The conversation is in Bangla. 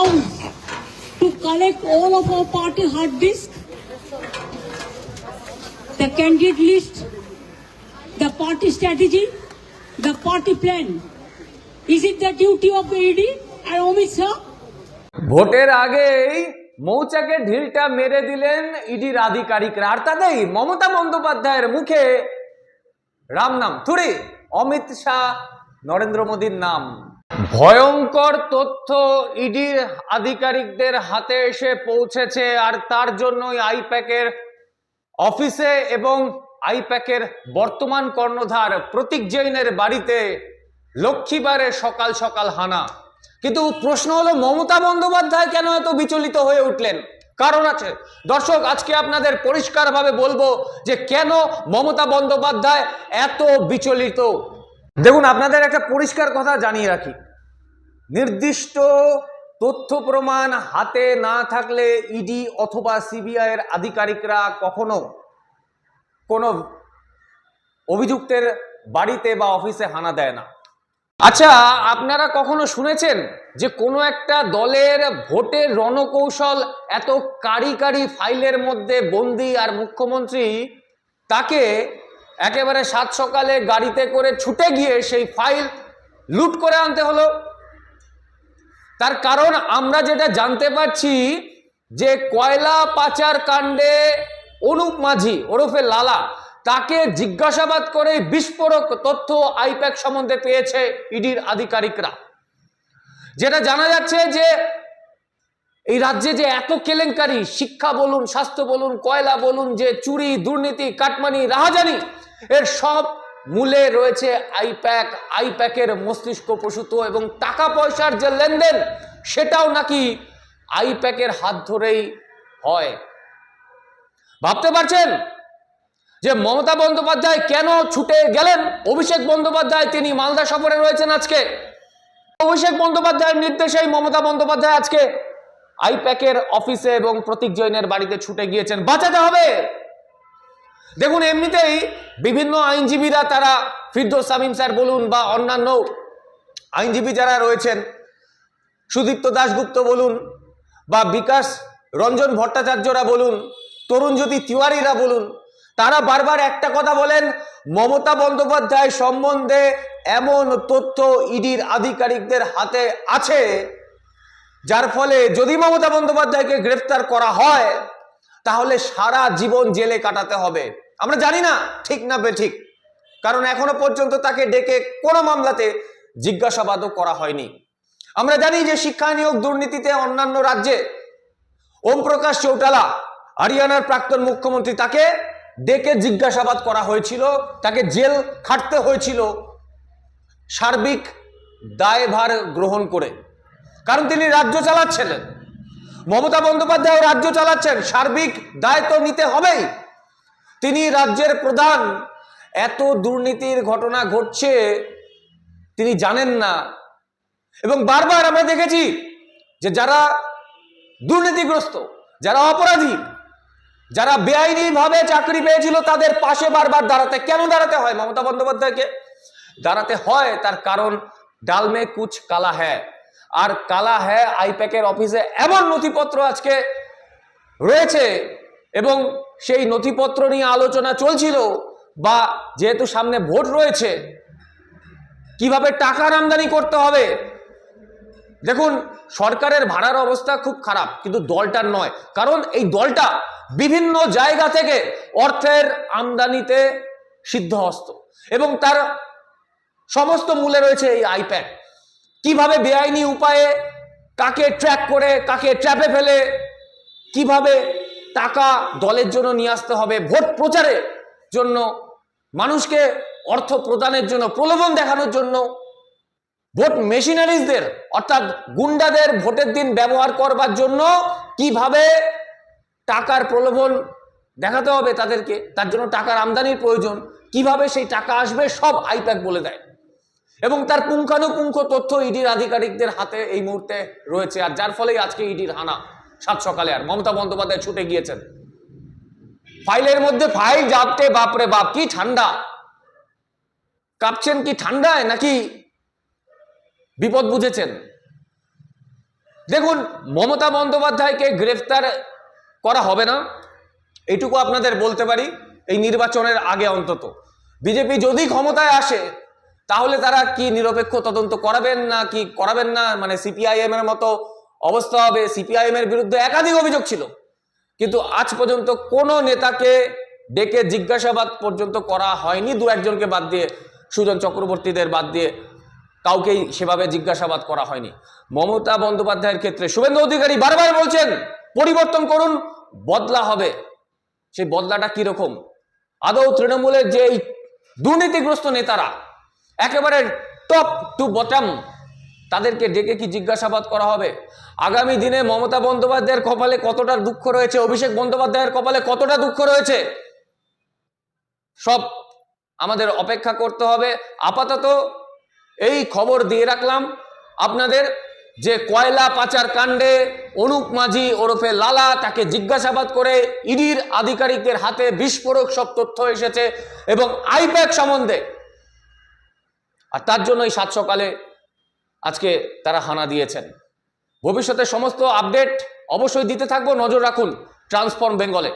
house to collect all of our party hard disk, the candidate list, the party strategy, the party plan. Is it the duty of ED and Amit Shah? ভোটের আগেই মৌচাকে ঢিলটা মেরে দিলেন ইডির আধিকারিকরা আর তাতেই মমতা বন্দ্যোপাধ্যায়ের মুখে রাম নাম থুড়ি অমিত শাহ নরেন্দ্র মোদীর নাম ভয়ঙ্কর তথ্য ইডির আধিকারিকদের হাতে এসে পৌঁছেছে, আর তার জন্যই আইপ্যাকের অফিসে এবং আইপ্যাকের বর্তমান কর্ণধার প্রতীক জৈনের বাড়িতে লক্ষ্মীবারে সকাল সকাল হানা। কিন্তু প্রশ্ন হলো, মমতা বন্দ্যোপাধ্যায় কেন এত বিচলিত হয়ে উঠলেন? কারণ আছে, দর্শক, আজকে আপনাদের পরিষ্কারভাবে বলব যে কেন মমতা বন্দ্যোপাধ্যায় এত বিচলিত? দেখুন, আপনাদের একটা পরিষ্কার কথা জানিয়ে রাখি। নির্দিষ্ট তথ্য প্রমাণ হাতে না থাকলে ইডি অথবা সিবিআই এর আধিকারিকরা কখনো কোনো অভিযুক্তের বাড়িতে বা অফিসে হানা দেয় না। আচ্ছা আপনারা কখনো শুনেছেন যে কোনো একটা দলের ভোটের রণকৌশল এত কারি কারি ফাইলের মধ্যে বন্দি আর মুখ্যমন্ত্রী তাকে একেবারে সাত সকালে গাড়িতে করে ছুটে গিয়ে সেই ফাইল লুট করে আনতে হলো। তার কারণ আমরা যেটা জানতে পারছি যে কয়লা পাচার কাণ্ডে অনুপ মাঝি, ওরফে লালা, তাকে জিজ্ঞাসাবাদ করে বিস্ফোরক তথ্য আইপ্যাক সম্বন্ধে পেয়েছে ইডির আধিকারিকরা। যেটা জানা যাচ্ছে যে এই রাজ্যে যে এত কেলেঙ্কারি, শিক্ষা বলুন, স্বাস্থ্য বলুন, কয়লা বলুন, যে চুরি, দুর্নীতি, কাটমানি, রাহাজানি এর সব মূলে রয়েছে আইপ্যাক। আইপ্যাকের মস্তিষ্ক প্রসূত এবং টাকা পয়সার যে লেনদেন, সেটাও নাকি আইপ্যাকের হাত ধরেই হয়। ভাবতে পারছেন যে মমতা বন্দ্যোপাধ্যায় কেন ছুটে গেলেন? অভিষেক বন্দ্যোপাধ্যায়, তিনি মালদা সফরে রয়েছেন আজকে। অভিষেক বন্দ্যোপাধ্যায়ের নির্দেশেই মমতা বন্দ্যোপাধ্যায় আজকে আইপ্যাকের অফিসে এবং প্রতীক জৈনের বাড়িতে ছুটে গিয়েছেন। বাঁচাতে হবে! দেখুন, এমনিতেই বিভিন্ন আইনজীবীরা তারা ফিরদোস সামিম স্যার বলুন বা অন্যান্য আইনজীবী যারা রয়েছেন, সুদীপ্ত দাশগুপ্ত বলুন বা বিকাশ রঞ্জন ভট্টাচার্যরা বলুন, তরুণজ্যোতি তিওয়ারিরা বলুন, তারা বারবার একটা কথা বলেন, মমতা বন্দ্যোপাধ্যায় সম্বন্ধে এমন তথ্য ইডির আধিকারিকদের হাতে আছে, যার ফলে যদি মমতা বন্দ্যোপাধ্যায়কে গ্রেফতার করা হয় তাহলে সারা জীবন জেলে কাটাতে হবে। আমরা জানি না ঠিক না বেঠিক। কারণ এখনও পর্যন্ত তাকে ডেকে কোনো মামলাতে জিজ্ঞাসাবাদও করা হয়নি। আমরা জানি যে শিক্ষা নিয়োগ দুর্নীতিতে অন্যান্য রাজ্যে ওম প্রকাশ চৌটালা, হরিয়ানার প্রাক্তন মুখ্যমন্ত্রী তাকে ডেকে জিজ্ঞাসাবাদ করা হয়েছিল, তাকে জেল খাটতে হয়েছিল সার্বিক দায়ভার গ্রহণ করে। কারণ তিনি রাজ্য চালাচ্ছিলেন মমতা বন্দ্যোপাধ্যায় রাজ্য চালাচ্ছেন, সার্বিক দায় তো নিতে হবেই। তিনি রাজ্যের প্রধান। এত দুর্নীতির ঘটনা ঘটছে, তিনি জানেন না। এবং বারবার আমরা দেখেছি যে যারা দুর্নীতিগ্রস্ত, যারা অপরাধী, যারা বেআইনিভাবে চাকরি পেয়েছিল, তাদের পাশে বারবার দাঁড়াতে, কেন দাঁড়াতে হয় মমতা বন্দ্যোপাধ্যায়কে? দাঁড়াতে হয় তার কারণ ডালমে কুচ কালা হ্যায়। আর কালা হ্যায় আইপ্যাকের অফিসে এমন নথিপত্র আজকে রয়েছে এবং সেই নথিপত্র নিয়ে আলোচনা চলছিল বা যেহেতু সামনে ভোট রয়েছে, কীভাবে টাকার আমদানি করতে হবে? দেখুন, সরকারের ভাড়ার অবস্থা খুব খারাপ, কিন্তু দলটার নয়। কারণ এই দলটা বিভিন্ন জায়গা থেকে অর্থের আমদানিতে সিদ্ধহস্ত এবং তার সমস্ত মূলে রয়েছে এই আইপ্যাড কীভাবে বেআইনি উপায়ে কাকে ট্র্যাক করে, কাকে ট্র্যাপে ফেলে, কীভাবে টাকা দলের জন্য নিয়ে আসতে হবে, ভোট প্রচারের জন্য, মানুষকে অর্থ প্রদানের জন্য, প্রলোভন দেখানোর জন্য, ভোট মেশিনারিজদের, অর্থাৎ গুন্ডাদের ভোটের দিন ব্যবহার করবার জন্য কীভাবে টাকার প্রলোভন দেখাতে হবে তাদেরকে, তার জন্য টাকার আমদানির প্রয়োজন, কীভাবে সেই টাকা আসবে সব আইপ্যাক বলে দেয়। এবং তার পুঙ্খানুপুঙ্খ তথ্য ইডির আধিকারিকদের হাতে এই মুহূর্তে রয়েছে, আর যার ফলেই আজকে ইডির হানা সাত সকালে। আর মমতা বন্দ্যোপাধ্যায় ছুটে গিয়েছেন। ফাইলের মধ্যে ফাইল জাপতে বাপরে বাপ, কি ঠান্ডা। কাঁপছেন কি ঠান্ডায়, নাকি বিপদ বুঝেছেন? দেখুন, মমতা বন্দ্যোপাধ্যায়কে গ্রেফতার করা হবে না। এটুকু আপনাদের বলতে পারি, এই নির্বাচনের আগে অন্তত। বিজেপি যদি ক্ষমতায় আসে তাহলে তারা কি নিরপেক্ষ তদন্ত করাবেন না, কি করাবেন না? মানে সিপিআইএম এর মতো অবস্থা হবে। সিপিআইএম এর বিরুদ্ধে একাধিক অভিযোগ ছিল। কিন্তু আজ পর্যন্ত কোনো নেতাকে ডেকে জিজ্ঞাসাবাদ পর্যন্ত করা হয়নি। দু একজনকে বাদ দিয়ে, সুজন চক্রবর্তীদের বাদ দিয়ে কাউকেই সেভাবে জিজ্ঞাসাবাদ করা হয়নি। মমতা বন্দ্যোপাধ্যায়ের ক্ষেত্রে শুভেন্দু অধিকারী বারবার বলছেন, পরিবর্তন করুন, বদলা হবে। সেই বদলাটা কীরকম? আদৌ তৃণমূলের যে দুর্নীতিগ্রস্ত নেতারা একেবারে টপ টু বটম। তাদেরকে ডেকে কি জিজ্ঞাসাবাদ করা হবে? আগামী দিনে মমতা বন্দ্যোপাধ্যায়ের কপালে কতটা দুঃখ রয়েছে? অভিষেক বন্দ্যোপাধ্যায়ের কপালে কতটা দুঃখ রয়েছে? সব আমাদের অপেক্ষা করতে হবে। আপাতত এই খবর দিয়ে রাখলাম। আপনাদের যে কয়লা পাচার কাণ্ডে অনুপ মাঝি ওরফে লালা তাকে জিজ্ঞাসাবাদ করে ইডির আধিকারিকদের হাতে বিস্ফোরক সব তথ্য এসেছে এবং আইপ্যাক সম্বন্ধে আর তার জন্যই সাত সকালে আজকে তারা হানা দিয়েছেন। ভবিষ্যতে সমস্ত আপডেট অবশ্যই দিতে থাকব। নজর রাখুন ট্রান্সফর্ম বেঙ্গলে।